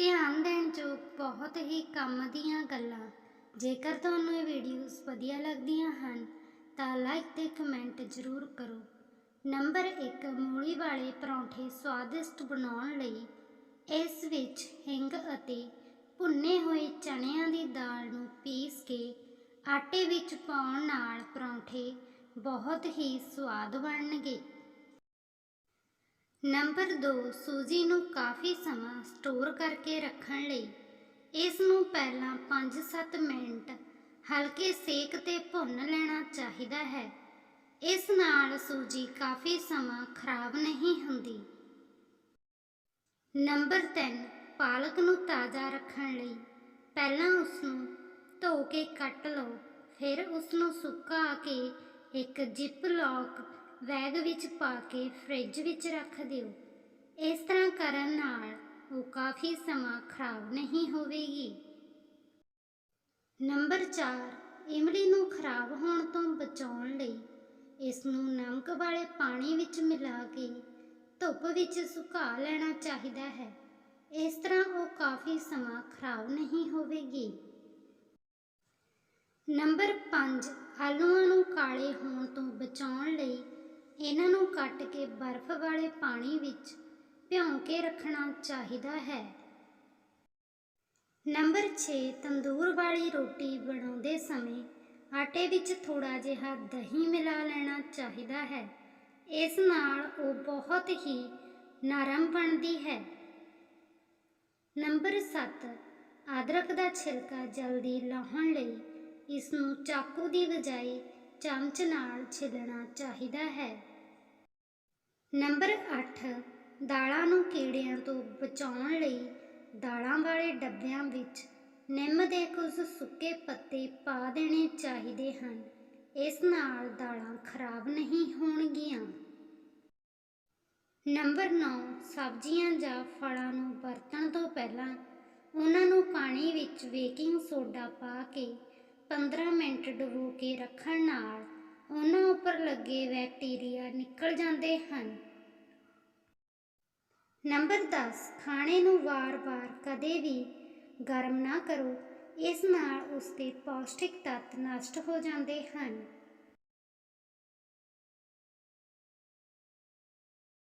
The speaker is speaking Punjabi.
ਧਿਆਨ ਦੇਣ ਯੋਗ ਬਹੁਤ ਹੀ ਕੰਮ ਦੀਆਂ ਗੱਲਾਂ। ਜੇਕਰ ਤੁਹਾਨੂੰ ਇਹ ਵੀਡੀਓਜ਼ ਵਧੀਆ ਲੱਗਦੀਆਂ ਹਨ, ਤਾਂ ਲਾਈਕ ਤੇ ਕਮੈਂਟ ਜ਼ਰੂਰ ਕਰੋ। ਨੰਬਰ 1 ਮੂਲੀ ਵਾਲੇ ਪਰੌਂਠੇ ਸਵਾਦਿਸ਼ਟ ਬਣਾਉਣ ਲਈ ਇਸ ਵਿੱਚ ਹਿੰਗ ਅਤੇ ਭੁੰਨੇ ਹੋਏ ਚਣਿਆਂ ਦੀ ਦਾਲ ਨੂੰ ਪੀਸ ਕੇ ਆਟੇ ਵਿੱਚ ਪਾਉਣ ਨਾਲ ਪਰੌਂਠੇ ਬਹੁਤ ਹੀ ਸਵਾਦ ਬਣਨਗੇ। ਨੰਬਰ 2 ਸੂਜੀ ਨੂੰ ਕਾਫੀ ਸਮਾਂ ਸਟੋਰ ਕਰਕੇ ਰੱਖਣ ਲਈ। ਇਸ ਨੂੰ ਪਹਿਲਾਂ 5-7 ਮਿੰਟ ਹਲਕੇ ਸੇਕ ਤੇ ਭੁੰਨ ਲੈਣਾ ਚਾਹੀਦਾ ਹੈ। ਇਸ ਨਾਲ ਸੂਜੀ ਕਾਫੀ ਸਮਾਂ ਖਰਾਬ ਨਹੀਂ ਹੁੰਦੀ। ਨੰਬਰ 3 ਪਾਲਕ ਨੂੰ ਤਾਜ਼ਾ ਰੱਖਣ ਲਈ ਪਹਿਲਾਂ ਉਸ ਨੂੰ ਧੋ ਕੇ ਕੱਟ ਲਓ, ਫਿਰ ਉਸ ਨੂੰ ਸੁਕਾ ਕੇ ਇੱਕ ਜਿਪ ਲੌਕ ਬੈਗ ਵਿੱਚ ਪਾ ਕੇ ਫ੍ਰਿਜ ਵਿੱਚ ਰੱਖ ਦਿਓ। ਇਸ ਤਰ੍ਹਾਂ ਕਰਨ ਨਾਲ ਉਹ ਕਾਫੀ ਸਮਾਂ ਖਰਾਬ ਨਹੀਂ ਹੋਵੇਗੀ। ਨੰਬਰ 4 ਇਮਲੀ ਨੂੰ ਖਰਾਬ ਹੋਣ ਤੋਂ ਬਚਾਉਣ ਲਈ ਇਸ ਨੂੰ ਨਮਕ ਵਾਲੇ ਪਾਣੀ ਵਿੱਚ ਮਿਲਾ ਕੇ ਧੁੱਪ ਵਿੱਚ ਸੁਕਾ ਲੈਣਾ ਚਾਹੀਦਾ ਹੈ। ਇਸ ਤਰ੍ਹਾਂ ਉਹ ਕਾਫੀ ਸਮਾਂ ਖਰਾਬ ਨਹੀਂ ਹੋਵੇਗੀ। ਨੰਬਰ 5 ਆਲੂਆਂ ਨੂੰ ਕਾਲੇ ਹੋਣ ਤੋਂ ਬਚਾਉਣ ਲਈ ਇਹਨਾਂ ਨੂੰ ਕੱਟ ਕੇ ਬਰਫ਼ ਵਾਲੇ ਪਾਣੀ ਵਿੱਚ ਭਿਉਂ ਕੇ ਰੱਖਣਾ ਚਾਹੀਦਾ ਹੈ। ਨੰਬਰ 6 ਤੰਦੂਰ ਵਾਲੀ ਰੋਟੀ ਬਣਾਉਂਦੇ ਸਮੇਂ ਆਟੇ ਵਿੱਚ ਥੋੜਾ ਜਿਹਾ ਦਹੀਂ ਮਿਲਾ ਲੈਣਾ ਚਾਹੀਦਾ ਹੈ। ਇਸ ਨਾਲ ਉਹ ਬਹੁਤ ਹੀ ਨਰਮ ਬਣਦੀ ਹੈ। ਨੰਬਰ 7 ਅਦਰਕ ਦਾ ਛਿਲਕਾ ਜਲਦੀ ਲਾਹੁਣ ਲਈ ਇਸ ਨੂੰ ਚਾਕੂ ਦੀ ਬਜਾਏ ਚਮਚ ਨਾਲ ਛਿੱਲਣਾ ਚਾਹੀਦਾ ਹੈ। ਨੰਬਰ 8 ਦਾਲਾਂ ਨੂੰ ਕੀੜਿਆਂ ਤੋਂ ਬਚਾਉਣ ਲਈ ਦਾਲਾਂ ਵਾਲੇ ਡੱਬਿਆਂ ਵਿੱਚ ਨਿੰਮ ਦੇ ਕੁਝ ਸੁੱਕੇ ਪੱਤੇ ਪਾ ਦੇਣੇ ਚਾਹੀਦੇ ਹਨ। ਇਸ ਨਾਲ ਦਾਲਾਂ ਖਰਾਬ ਨਹੀਂ ਹੋਣਗੀਆਂ। ਨੰਬਰ 9 ਸਬਜ਼ੀਆਂ ਜਾਂ ਫਲਾਂ ਨੂੰ ਵਰਤਣ ਤੋਂ ਪਹਿਲਾਂ ਉਹਨਾਂ ਨੂੰ ਪਾਣੀ ਵਿੱਚ ਬੇਕਿੰਗ ਸੋਡਾ ਪਾ ਕੇ 15 ਮਿੰਟ ਡੁਬੋ ਕੇ ਰੱਖਣ ਨਾਲ ਉਹਨਾਂ ਉੱਪਰ ਲੱਗੇ ਬੈਕਟੀਰੀਆ ਨਿਕਲ ਜਾਂਦੇ ਹਨ। ਨੰਬਰ 10 ਖਾਣੇ ਨੂੰ ਵਾਰ-ਵਾਰ ਕਦੇ ਵੀ ਗਰਮ ਨਾ ਕਰੋ। ਇਸ ਨਾਲ ਉਸ ਦੇ ਪੌਸ਼ਟਿਕ ਤੱਤ ਨਸ਼ਟ ਹੋ ਜਾਂਦੇ ਹਨ।